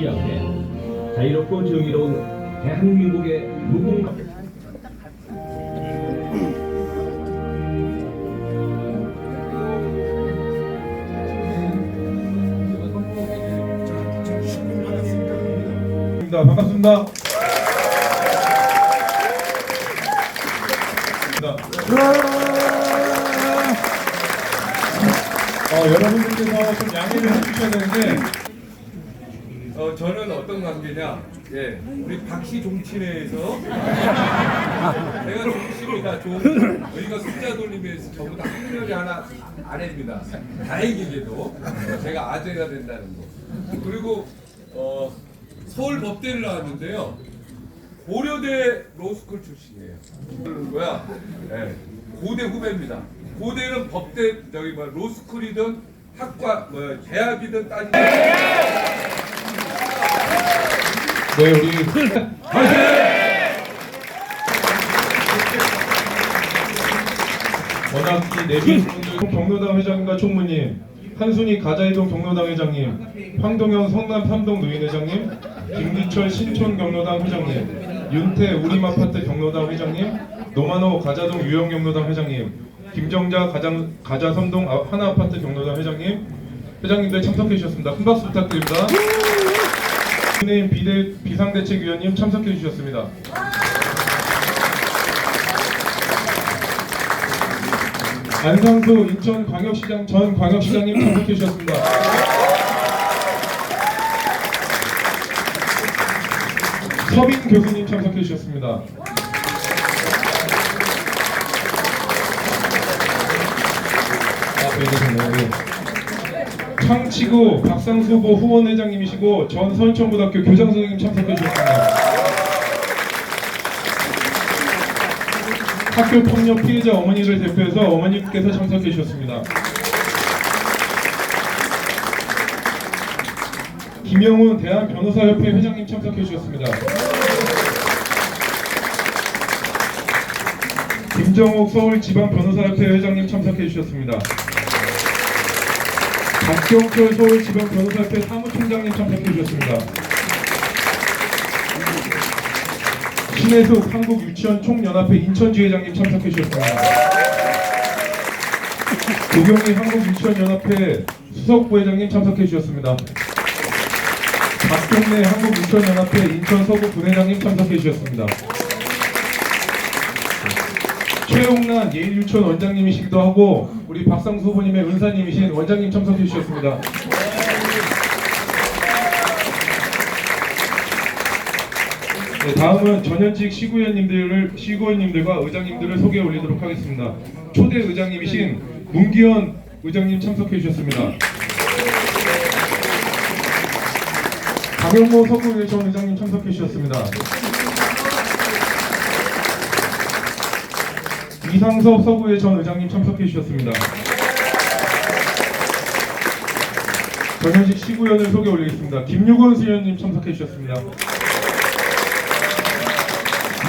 있기 앞에 자유롭고 정의로운 대한민국의 무궁화 반갑습니다. 어, 여러분들께서 좀 양해를 해주셔야 되는데 관계냐? 예, 우리 박씨 종친회에서 제가 종씨입니다. 종 저희가 숫자 돌림에서 전부 다 학년이 하나 아래입니다. 다행이게도 제가 아재가 된다는 거. 그리고 어, 서울 법대를 나왔는데요. 고려대 로스쿨 출신이에요. 그런 거야. 예, 고대 후배입니다. 고대는 법대 저기 뭐 로스쿨이든 학과 뭐 대학이든 따지면 네 우리 화이팅! 워낙 이 내빈 분들 경로당 회장님과 총무님 한순희 가자이동 경로당 회장님 황동영 성남 탐동 노인 회장님 김기철 신촌 경로당 회장님 윤태 우림아파트 경로당 회장님 노만호 가자동 유영 경로당 회장님 김정자 가장 가자 섬동 아- 하나아파트 경로당 회장님 회장님들 참석해 주셨습니다. 큰 박수 부탁드립니다. 국민의힘 비대, 비상대책위원님 참석해 주셨습니다. 안상수 인천광역시장 전 광역시장님 참석해 주셨습니다. 서빈 교수님 참석해 주셨습니다. 아, 네, 계셨네요. 네. 창치구 박상수보 후원 회장님이시고 전 서울청고등학교 교장 선생님 참석해 주셨습니다. 학교 폭력 피해자 어머니를 대표해서 어머님께서 참석해 주셨습니다. 김영훈 대한변호사협회 회장님 참석해 주셨습니다. 김정옥 서울지방변호사협회 회장님 참석해 주셨습니다. 박경철 서울지방 변호사협회 사무총장님 참석해 주셨습니다. 신혜숙 한국유치원 총연합회 인천지 회장님 참석해 주셨습니다. 조경희 한국유치원연합회 수석부회장님 참석해 주셨습니다. 박경래 한국유치원연합회 인천 서구 부회장님 참석해 주셨습니다. 최용란 예일유치원 원장님이시기도 하고 우리 박상수 후보님의 은사님이신 원장님 참석해 주셨습니다. 네, 다음은 전현직 시구위원님들을 시구위원님들과 의장님들을 소개해 올리도록 하겠습니다. 초대 의장님이신 문기현 의장님 참석해 주셨습니다. 강영모 서구의회 전 의장님 참석해 주셨습니다. 이상섭 서구의 전 의장님 참석해 주셨습니다. 전현직 시구위원을 소개 올리겠습니다. 김유건 수위원님 참석해 주셨습니다.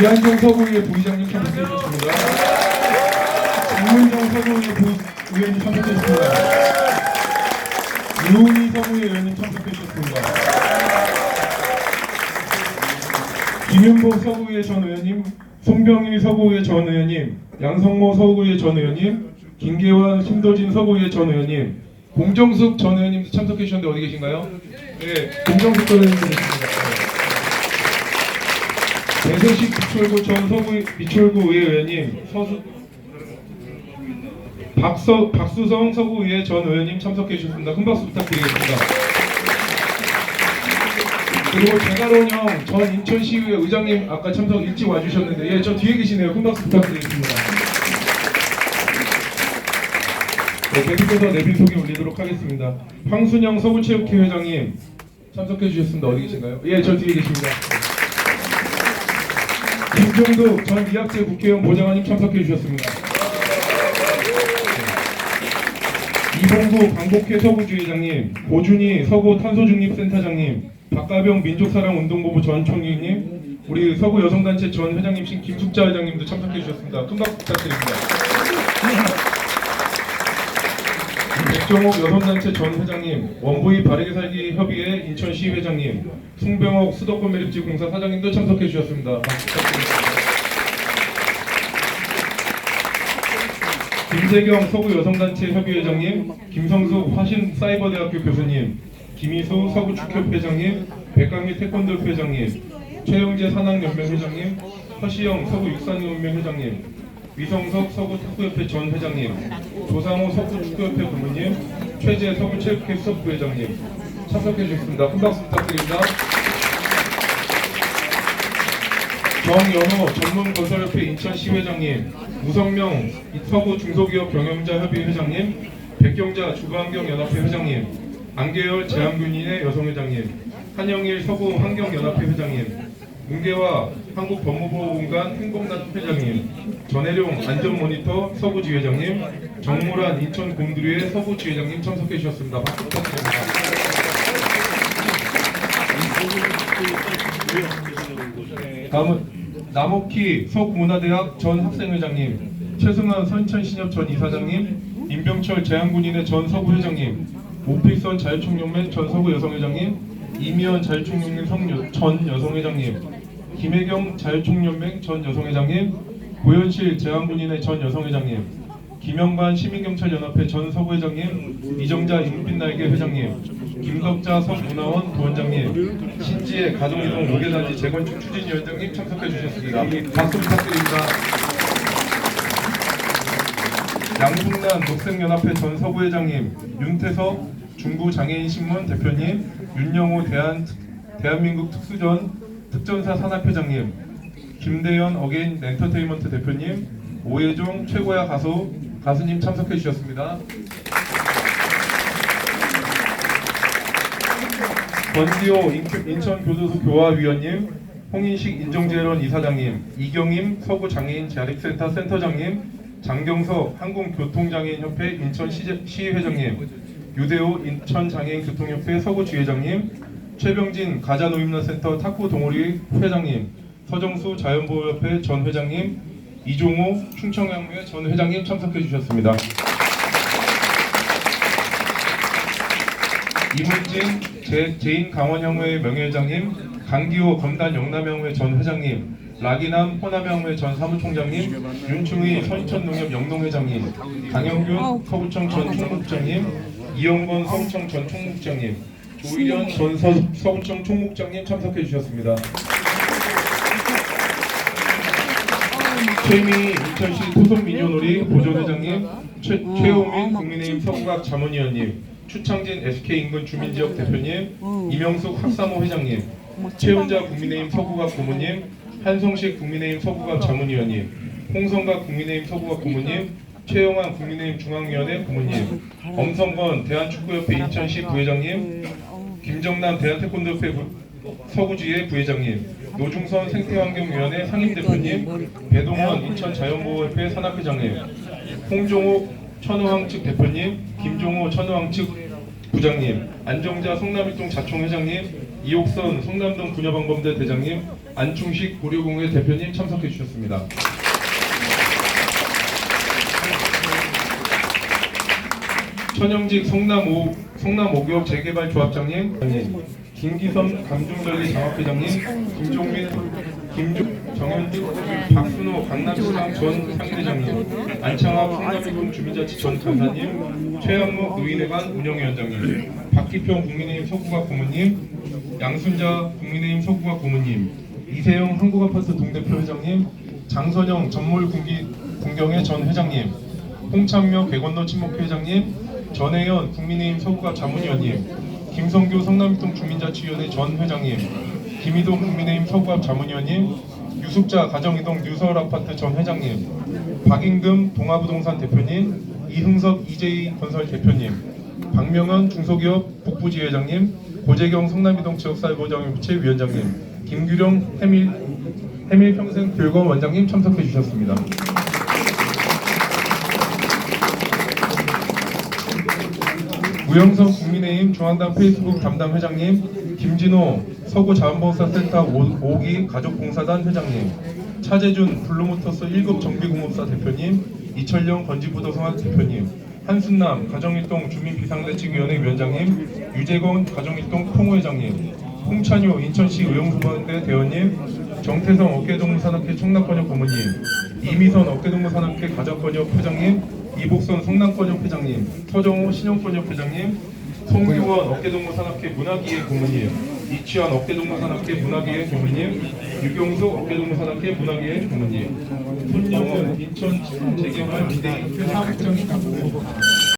이한정 서구의회 부의장님 참석해 주셨습니다. 김문정 서구의회 부의원님 참석해 주셨습니다. 유은희 서구의회 의원님 참석해 주셨습니다. 김윤복 서구의회 전 의원님, 송병일 서구의회 전 의원님, 양성모 서구의회 전 의원님, 김계환, 신도진 서구의회 전 의원님, 공정숙 전 의원님도 참석해 주셨는데 어디 계신가요? 네, 공정숙 전 의원님 계십니다. 배세식 미철구 전 서구 미철구 의회 의원님, 서수 박서 박수성 서구의회 전 의원님 참석해 주셨습니다. 큰 박수 부탁드리겠습니다. 그리고 제가론 형 전 인천시의회 의장님 아까 참석 일찍 와주셨는데 예 저 뒤에 계시네요. 큰 박수 부탁드리겠습니다. 네, 계속해서 내빈 소개 올리도록 하겠습니다. 황순영 서구체육회 회장님 참석해 주셨습니다. 어디 계신가요? 예, 저 뒤에 계십니다. 김종도 전 이학재 국회의원 보좌관님 참석해 주셨습니다. 이봉구 광복회 서구주의장님, 고준희 서구 탄소중립센터장님, 박가병 민족사랑운동본부 전 총리님, 우리 서구 여성단체 전 회장님신 김숙자 회장님도 참석해 주셨습니다. 큰 박수 부탁드립니다. 백정옥 여성단체 전 회장님, 원부위 바르게 살기 협의회 인천시 회장님, 송병옥 수도권 매립지 공사 사장님도 참석해 주셨습니다. 박수 부탁드립니다. 김세경 서구 여성단체 협의회장님, 김성숙 화신 사이버대학교 교수님, 김희수 서구 축협 회장님, 백강미 태권도 회장님, 최영재 산학연맹 회장님, 허시영 서구 육산연맹 회장님, 위성석 서구 탁구협회 전 회장님, 조상호 서구 축구협회 부모님, 최재 서구 체육회 수석부 회장님 참석해 주셨습니다. 큰 박수 부탁드립니다. 정연호 전문건설협회 인천시 회장님, 우성명 서구 중소기업 경영자협의 회장님, 백경자 주거환경연합회 회장님, 안계열 제한군인의 여성회장님, 한영일 서구 환경연합회 회장님, 문계와 한국법무보호공간 행복낫 회장님, 전혜룡 안전모니터 서구 지회장님, 정무란 인천 곰두리의 서구 지회장님 참석해 주셨습니다. 박수 부탁드립니다. 다음은 남옥희 서구문화대학 전 학생회장님, 최승환 선천신협 전 이사장님, 임병철 제한군인의 전 서구 회장님, 오필선 자유총연맹 전 서구 여성회장님, 이미연 자유총연맹 성- 전 여성회장님, 김혜경 자유총연맹 전 여성회장님, 고현실 제한군인의 전 여성회장님, 김영반 시민경찰연합회 전 서부회장님, 이정자 인빛날개 회장님, 김덕자 서문화원 부원장님, 신지혜 가정이동 5개단지 재건축 추진위원장님 참석해 주셨습니다. 박수 부탁드립니다. 양승란 녹색연합회 전 서부회장님, 윤태석 중부장애인신문 대표님, 윤영호 대한, 대한민국 특수전 특전사 산업회장님, 김대현 어게인 엔터테인먼트 대표님, 오예종 최고야 가수 가수님 참석해 주셨습니다. 권지호 인- 인천교도소 교화위원님, 홍인식 인정재련 이사장님, 이경임 서구장애인 자립센터 센터장님, 장경석 한국교통장애인협회 인천시회장님, 유대호 인천장애인 교통협회 서구 지회장님, 최병진 가자노인문화센터 탁구 동호리 회장님, 서정수 자연보호협회 전 회장님, 이종호 충청양회 전 회장님 참석해 주셨습니다. 이문진 제, 제인 강원향회 명예회장님, 강기호 검단 영남향회 전 회장님, 라기남 호남향회 전 사무총장님, 윤충희 선천농협 영농회장님, 강영균 서구청 전 총무국장님, 이영건 서구청 전 총무국장님, 조일현 전 서, 서구청 총무국장님 참석해 주셨습니다. 최미 인천시 토속민요놀이 보조회장님, 최, 최호민 국민의힘 서구각 자문위원님, 추창진 SK 인근 주민지역 대표님, 이명숙 학사모 회장님, 최훈자 국민의힘 서구각 고모님, 한성식 국민의힘 서구각 자문위원님, 홍성각 국민의힘 서구각 고모님, 최영환 국민의힘 중앙위원회 고모님, 엄성건 대한축구협회 인천시 부회장님, 김정남 대한태권도협회 부- 서구지회 부회장님, 노중선 생태환경위원회 상임대표님, 배동원 인천자연보호협회 산악회장님, 홍종욱 천우항 측 대표님, 김종호 천우항 측 부장님, 안정자 성남일동 자총회장님, 이옥선 성남동 분야방범대 대장님, 안충식 고려공회 대표님 참석해 주셨습니다. 천영직 성남 오 성남 오기업 재개발 조합장님, 김기선 감중전리 장학회장님, 김종민 김종 정현주 박순호 강남시장 전 상대장님, 안창학 성남일동 주민자치 전 간사님, 최양목 노인회관 운영위원장님, 박기평 국민의힘 서구각 고문님, 양순자 국민의힘 서구각 고문님, 이세영 한국아파트 동대표 회장님, 장선영 전몰 군기 군경회 전 회장님, 홍창명 개건너 친목회 회장님, 전혜연 국민의힘 서구갑 자문위원님, 김성규 성남동 주민자치위원회 전 회장님, 김희동 국민의힘 서구갑 자문위원님, 유숙자 가정이동 뉴서울아파트 전 회장님, 박인금 동아부동산 대표님, 이흥석 EJ 건설 대표님, 박명현 중소기업 북부지회장님, 고재경 성남이동 지역사회보장협체 위원장님, 김규령 해밀 해밀평생교육원 원장님 참석해 주셨습니다. 우영석 국민의힘 중앙당 페이스북 담당 회장님, 김진호 서구 자원봉사센터 5기 가족봉사단 회장님, 차재준 블루모터스 1급 정비공업사 대표님, 이철영 건지부도성학 대표님, 한순남 가정일동 주민비상대책위원회 위원장님, 유재건 가정일동 통후회장님, 홍찬효 인천시 의용소방대 대원님, 정태성 어깨동무산업회 청남권역 고문님, 이미선 어깨동무산업회 가정권역 회장님, 이복선 성남권역 회장님, 서정호 신영권역 회장님, 송규원 어깨동무 산업회 문화기획 고문님, 이치환 어깨동무 산업회 문화기획 고문님, 유경수 어깨동무 산업회 문화기획 고문님, 손영은 인천 재개발 비대위 사업장이